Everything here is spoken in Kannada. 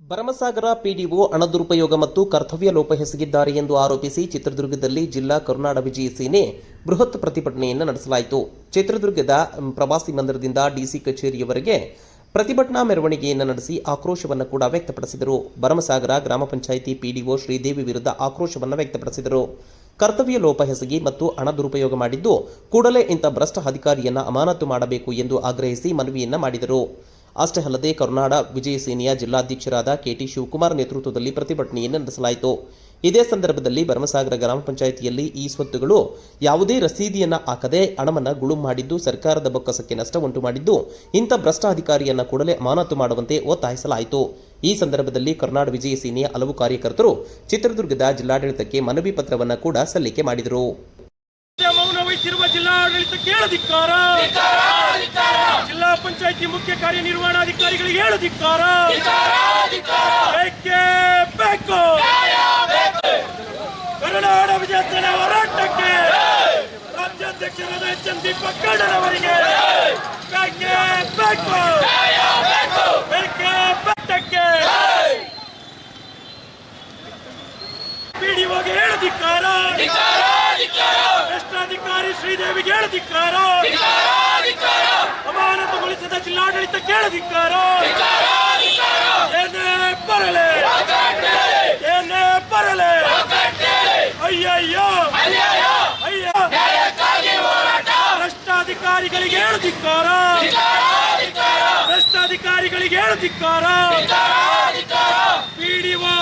ಭರಮಸಾಗರ ಪಿಡಿಒ ಹಣ ದುರುಪಯೋಗ ಮತ್ತು ಕರ್ತವ್ಯ ಲೋಪ ಎಸಗಿದ್ದಾರೆ ಎಂದು ಆರೋಪಿಸಿ ಚಿತ್ರದುರ್ಗದಲ್ಲಿ ಜಿಲ್ಲಾ ಕರುನಾಡ ವಿಜಯ ಸೇನೆ ಬೃಹತ್ ಪ್ರತಿಭಟನೆಯನ್ನು ನಡೆಸಲಾಯಿತು. ಚಿತ್ರದುರ್ಗದ ಪ್ರವಾಸಿ ಮಂದಿರದಿಂದ ಡಿಸಿ ಕಚೇರಿಯವರೆಗೆ ಪ್ರತಿಭಟನಾ ಮೆರವಣಿಗೆಯನ್ನು ನಡೆಸಿ ಆಕ್ರೋಶವನ್ನು ಕೂಡ ವ್ಯಕ್ತಪಡಿಸಿದರು. ಭರಮಸಾಗರ ಗ್ರಾಮ ಪಂಚಾಯಿತಿ ಪಿಡಿಒ ಶ್ರೀದೇವಿ ವಿರುದ್ಧ ಆಕ್ರೋಶವನ್ನು ವ್ಯಕ್ತಪಡಿಸಿದರು. ಕರ್ತವ್ಯ ಲೋಪ ಹೆಸಗಿ ಮತ್ತು ಹಣ ದುರುಪಯೋಗ ಮಾಡಿದ್ದು ಕೂಡಲೇ ಇಂಥ ಭ್ರಷ್ಟ ಅಧಿಕಾರಿಯನ್ನು ಅಮಾನತು ಮಾಡಬೇಕು ಎಂದು ಆಗ್ರಹಿಸಿ ಮನವಿಯನ್ನು ಮಾಡಿದರು. ಅಷ್ಟೇ ಅಲ್ಲದೆ ಕರುನಾಡ ವಿಜಯ ಸೇನೆಯ ಜಿಲ್ಲಾಧ್ಯಕ್ಷರಾದ ಕೆಟಿ ಶಿವಕುಮಾರ್ ನೇತೃತ್ವದಲ್ಲಿ ಪ್ರತಿಭಟನೆಯನ್ನು ನಡೆಸಲಾಯಿತು. ಇದೇ ಸಂದರ್ಭದಲ್ಲಿ ಭರಮಸಾಗರ ಗ್ರಾಮ ಪಂಚಾಯಿತಿಯಲ್ಲಿ ಈ ಸ್ವತ್ತುಗಳು ಯಾವುದೇ ರಸೀದಿಯನ್ನು ಹಾಕದೆ ಹಣವನ್ನು ಗುಳು ಮಾಡಿದ್ದು, ಸರ್ಕಾರದ ಬೊಕ್ಕಸಕ್ಕೆ ನಷ್ಟ ಉಂಟು ಮಾಡಿದ್ದು, ಇಂಥ ಭ್ರಷ್ಟ ಅಧಿಕಾರಿಯನ್ನು ಕೂಡಲೇ ಅಮಾನತು ಮಾಡುವಂತೆ ಒತ್ತಾಯಿಸಲಾಯಿತು. ಈ ಸಂದರ್ಭದಲ್ಲಿ ಕರ್ನಾಡ ವಿಜಯ ಸೇನೆಯ ಹಲವು ಕಾರ್ಯಕರ್ತರು ಚಿತ್ರದುರ್ಗದ ಜಿಲ್ಲಾಡಳಿತಕ್ಕೆ ಮನವಿ ಪತ್ರವನ್ನು ಕೂಡ ಸಲ್ಲಿಕೆ ಮಾಡಿದರು. ಮೌನ ವಹಿಸಿರುವ ಜಿಲ್ಲಾಡಳಿತ ಕೇಳದಿಕ್ಕಾರ ಜಿಲ್ಲಾ ಪಂಚಾಯಿತಿ ಮುಖ್ಯ ಕಾರ್ಯನಿರ್ವಹಣಾಧಿಕಾರಿಗಳಿಗೆ ಹೇಳದಿಕ್ಕಾರ ಬೇಕೇ? ಬೇಕು. ಕರುನಾಡ ಸೇನೆ ಹೋರಾಟಕ್ಕೆ ರಾಜ್ಯಾಧ್ಯಕ್ಷರಾದ ಎಚ್ ಎಂ ದೀಪಕ್ ಗೌಡರವರಿಗೆ ಬೇಕೇ? ಬೇಕು. ಬೇಕೇ ಬೆಟ್ಟಕ್ಕೆ? ಪಿಡಿಒಗೆ ಹೇಳದಿಕ್ಕಾರ ಭ್ರಷ್ಟಾಧಿಕಾರಿ ಶ್ರೀದೇವಿಗೆ ಹೇಳದಿಕ್ಕಾರ ಅಮಾನತುಗೊಳಿಸಿದ ಜಿಲ್ಲಾಡಳಿತ ಕೇಳದಿಕ್ಕಾರ ಏನೇ ಬರಲೆ. ಏನೇ ಬರಲೆ. ಅಯ್ಯಯ್ಯೋ. ಅಯ್ಯ. ಭ್ರಷ್ಟಾಧಿಕಾರಿಗಳಿಗೆ ಹೇಳದಿಕ್ಕಾರ ಭ್ರಷ್ಟಾಧಿಕಾರಿಗಳಿಗೆ ಹೇಳದಿಕ್ಕಾರ ಪಿಡಿಒ